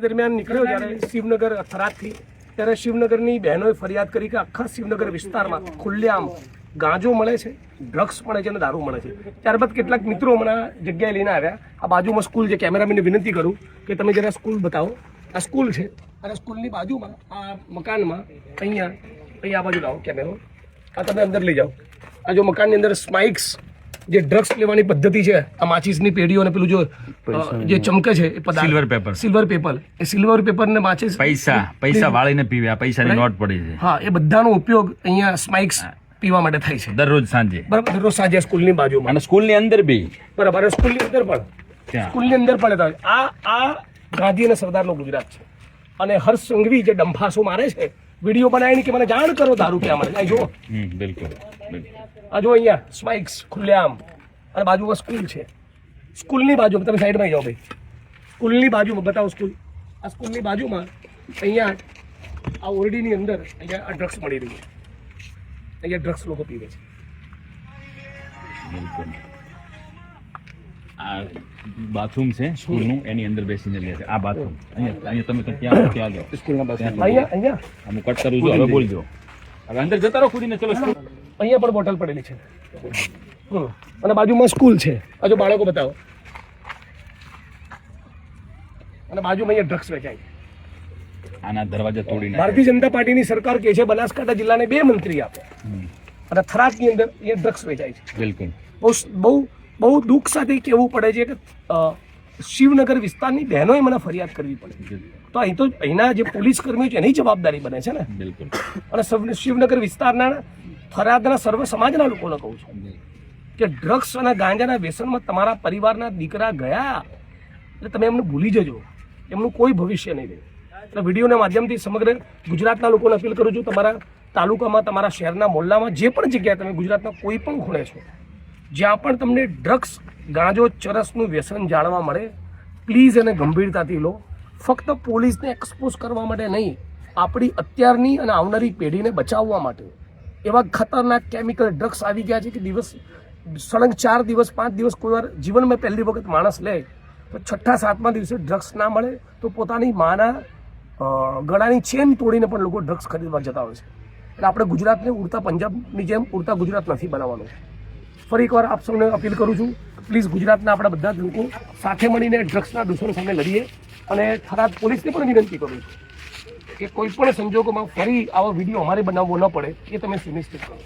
દરમિયાન નીકળ્યો જ્યારે શિવનગર થરાદથી ત્યારે શિવનગરની બહેનોએ ફરિયાદ કરી કે આખા શિવનગર વિસ્તારમાં ખુલ્લેઆમ ગાંજો મળે છે ડ્રગ્સ મળે છે અને દારૂ મળે છે. ત્યારબાદ કેટલાક મિત્રો હમણાં જગ્યાએ લઈને આવ્યા. આ બાજુમાં સ્કૂલ છે કેમેરામેનને વિનંતી કરું કે તમે જરા સ્કૂલ બતાવો. આ સ્કૂલ છે અને સ્કૂલની બાજુમાં આ મકાનમાં અહીંયા અહીંયા આ બાજુ લાવો કેમેરો. આ તમે અંદર લઈ જાઓ. આ જો મકાનની અંદર સ્માઇક્સ જે ડ્રગ્સ લેવાની પદ્ધતિ છે આ માચીસની પેઢીઓ અને પેલું જો જે ચમકે છે એ પદાર્થ. સિલ્વર પેપર સિલ્વર પેપર એ સિલ્વર પેપર ને માચીસ પૈસા પૈસા વાળીને પીવે આ પૈસાની નોટ પડી છે. હા એ બધાનો ઉપયોગ અહીંયા સ્માઇક્સ પીવા માટે થાય છે. દરરોજ સાંજે. બરાબર દરરોજ સાંજે સ્કૂલની બાજુમાં. અને સ્કૂલની અંદર બી. બરાબર સ્કૂલની અંદર પણ. સ્કૂલની અંદર પણ આ આ ગાંધી અને સરદારનો ગુજરાત છે. અને હર્ષ સંઘવી જે ડંફાસો મારે છે વીડિયો બનાવીને કે મને જાણ કરો દારૂ ક્યાં મળે બિલકુલ બિલકુલ. આ જો અહીંયા સ્પાઇક્સ ખુલ્લેઆમ. અને બાજુમાં સ્કૂલ છે. સ્કૂલની બાજુમાં તમે સાઈડમાં જાઓ ભાઈ. સ્કૂલની બાજુમાં બતાવો સ્કૂલ આ સ્કૂલની બાજુમાં અહીંયા આ ઓરડીની અંદર અહીંયા આ ડ્રગ્સ મળી રહ્યું છે. અહીંયા ડ્રગ્સ લોકો પીવે છે. આ બાથરૂમ છે સ્કૂલનું એની અંદર બેસીને લે છે. આ બાથરૂમ અહીંયા અહીંયા તમે ત્યાં ત્યાં લો સ્કૂલના અહીંયા અહીંયા. હું કટ કરું છું હવે બોલજો. હવે અંદર જતા રહો ખુદીને. ચલો સ્કૂલ અહીંયા પણ બોટલ પડેલી છે. અને બાજુમાં સ્કૂલ છે. આ જો બાળકો બતાવો. અને બાજુમાં અહીંયા ડ્રગ્સ વેચાય આના દરવાજા તોડીને ભારતીય જનતા પાર્ટીની સરકાર કહે છે બનાસકાંઠા જિલ્લાને બે મંત્રી આપે. અને થરાદની અંદર એ ડ્રગ્સ વેચાય છે. બિલકુલ. બહુ બહુ બહુ દુઃખ સાથે કહેવું પડે છે કે શિવનગર વિસ્તારની બહેનોએ મને ફરિયાદ કરવી પડે. તો અહીં તો અહીંના જે પોલીસ કર્મીઓ છે એની જવાબદારી બને છે ને. બિલકુલ. અને શિવનગર વિસ્તારના થરાદના સર્વ સમાજના લોકોને કહું છું કે ડ્રગ્સ અને ગાંજાના વ્યસનમાં તમારા પરિવારના દીકરા ગયા એટલે તમે એમને ભૂલી જજો. એમનું કોઈ ભવિષ્ય નહીં રહે એટલે વિડીયોના માધ્યમથી સમગ્ર ગુજરાતના લોકોને અપીલ કરું છું તમારા તાલુકામાં તમારા શહેરના મોહલ્લામાં જે પણ જગ્યાએ તમે ગુજરાતના કોઈ પણ ખૂણે છો જ્યાં પણ તમને ડ્રગ્સ ગાંજો ચરસનું વ્યસન જાણવા મળે પ્લીઝ એને ગંભીરતાથી લો. ફક્ત પોલીસને એક્સપોઝ કરવા માટે નહીં આપણી અત્યારની અને આવનારી પેઢીને બચાવવા માટે. એવા ખતરનાક કેમિકલ ડ્રગ્સ આવી ગયા છે કે દિવસ, સળંગ ચાર દિવસ, પાંચ દિવસ કોઈ વાર જીવનમાં પહેલી વખત માણસ લે, તો છઠ્ઠા, સાતમા દિવસે ડ્રગ્સ ના મળે, તો પોતાની માના ગળાની ચેન તોડીને પણ લોકો ડ્રગ્સ ખરીદવા જતા હોય છે. એટલે આપણે ગુજરાતને ઉડતા પંજાબની જેમ ઉડતા ગુજરાત નથી બનાવવાનું. ફરી એકવાર આપ સૌને અપીલ કરું છું પ્લીઝ ગુજરાતના આપણા બધા જ લોકો સાથે મળીને ડ્રગ્સના દૂષણ સામે લડીએ અને થરાદ પોલીસને પણ વિનંતી કરું છું. કે કોઈ પણ સંજોગોમાં ફરી આવો વીડિયો અમારે બનાવવો ન પડે, એ તમે સુનિશ્ચિત કરો.